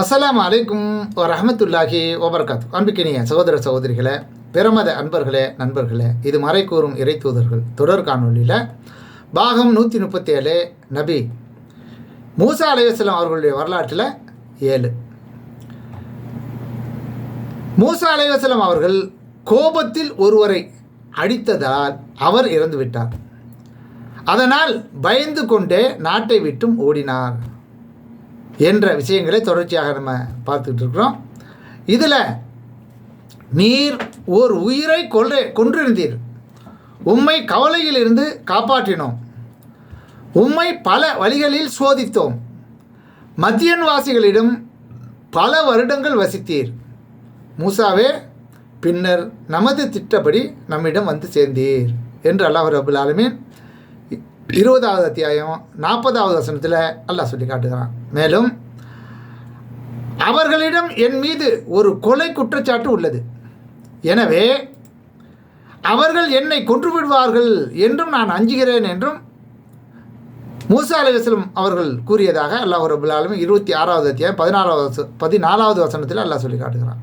அஸ்லாம் அலைக்கும் ரஹமத்துல்லாஹி ஓபர்காத் அன்பிக்கினிய சகோதர சகோதரிகளே பிரமத அன்பர்களே நண்பர்களே இது மறைக்கூறும் இறை தூதர்கள் தொடர் காணொலியில் பாகம் நூற்றி முப்பத்தி ஏழு நபி மூசா அலைவாஸ்லாம் அவர்களுடைய வரலாற்றில் ஏழு. மூசா அலைவாஸ்லாம் அவர்கள் கோபத்தில் ஒருவரை அடித்ததால் அவர் இறந்து விட்டார் அதனால் பயந்து கொண்டே நாட்டை விட்டும் ஓடினார். என்ற விஷயங்களை தொடர்ச்சியாக நம்ம பார்த்துக்கிட்டு இருக்கிறோம். இதில் நீர் ஓர் உயிரை கொள்ளை கொன்றிருந்தீர். உம்மை கவலையிலிருந்து காப்பாற்றினோம். உம்மை பல வழிகளில் சோதித்தோம். மத்தியன்வாசிகளிடம் பல வருடங்கள் வசித்தீர். மூசாவே பின்னர் நமது திட்டப்படி நம்மிடம் வந்து சேர்ந்தீர். என்று அல்லாஹ் ரபுல் ஆலமீன் இருபதாவது அத்தியாயம் நாற்பதாவது வசனத்தில் அல்லாஹ் சொல்லி காட்டுகிறான். மேலும் அவர்களிடம் என் மீது ஒரு கொலை குற்றச்சாட்டு உள்ளது. எனவே அவர்கள் என்னை கொன்று விடுவார்கள் என்றும் நான் அஞ்சுகிறேன் என்றும் மூசா அலிவசலம் அவர்கள் கூறியதாக அல்லாஹ் ரபுல் ஆலமின் இருபத்தி ஆறாவது அத்தியாயம் பதினாறாவது பதினாலாவது வசனத்தில் அல்லாஹ் சொல்லி காட்டுகிறான்.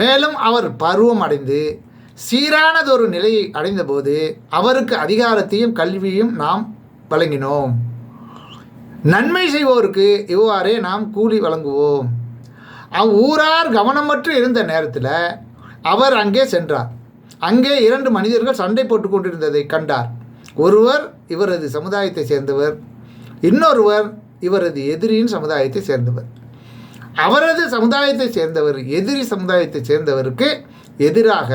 மேலும் அவர் பருவம் அடைந்து சீரானதொரு நிலையை அடைந்தபோது அவருக்கு அதிகாரத்தையும் கல்வியும் நாம் வழங்கினோம். நன்மை செய்வோருக்கு இவ்வாறே நாம் கூலி வழங்குவோம். அவ்வூரார் கவனமற்று இருந்த நேரத்தில் அவர் அங்கே சென்றார். அங்கே இரண்டு மனிதர்கள் சண்டை போட்டு கொண்டிருந்ததை கண்டார். ஒருவர் இவரது சமுதாயத்தை சேர்ந்தவர் இன்னொருவர் இவரது எதிரியின் சமுதாயத்தை சேர்ந்தவர். அவரது சமுதாயத்தை சேர்ந்தவர் எதிரி சமுதாயத்தை சேர்ந்தவருக்கு எதிராக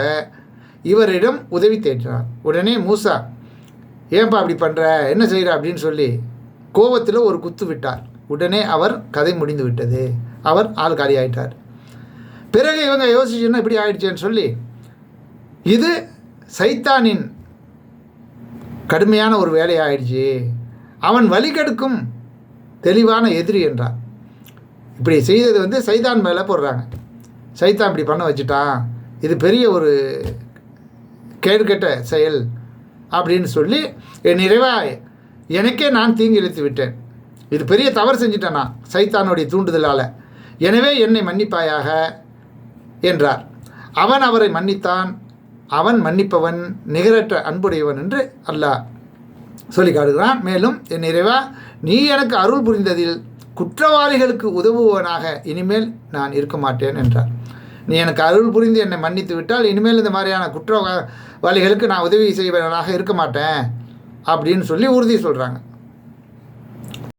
இவரிடம் உதவி தேடினார் உடனே மூசா ஏன்பா அப்படி பண்ணுற என்ன செய்கிற அப்படின்னு சொல்லி கோபத்தில் ஒரு குத்து விட்டார். உடனே அவர் கதை முடிந்து விட்டது. அவர் ஆள் காலி ஆயிட்டார் பிறகு இவங்க யோசிச்சுன்னா இப்படி ஆயிடுச்சேன்னு சொல்லி இது சைத்தானின் கடுமையான ஒரு வேலையாயிடுச்சு. அவன் வழிகெடுக்கும் தெளிவான எதிரி என்றார். இப்படி செய்தது வந்து சைதான் மேலே போடுறாங்க. சைத்தான் இப்படி பண்ண வச்சுட்டான். இது பெரிய ஒரு கேடுகெட்ட செயல் அப்படின்னு சொல்லி என் நிறைவா எனக்கே நான் தீங்கு இழுத்து விட்டேன். இது பெரிய தவறு செஞ்சிட்டேன் நான் சைத்தானுடைய தூண்டுதலால். எனவே என்னை மன்னிப்பாயாக என்றார். அவன் அவரை மன்னித்தான். அவன் மன்னிப்பவன் நிகரற்ற அன்புடையவன் என்று அல்லாஹ் சொல்லி காடுகிறான் மேலும் என் நிறைவா நீ எனக்கு அருள் புரிந்ததில் குற்றவாளிகளுக்கு உதவுவனாக இனிமேல் நான் இருக்க மாட்டேன் என்றார். நீ எனக்கு அருள் புரிந்து என்னை மன்னித்து விட்டால் இனிமேல் இந்த மாதிரியான குற்றவாளிகளுக்கு நான் உதவி செய்வனாக இருக்க மாட்டேன் அப்படின்னு சொல்லி உறுதி சொல்கிறாங்க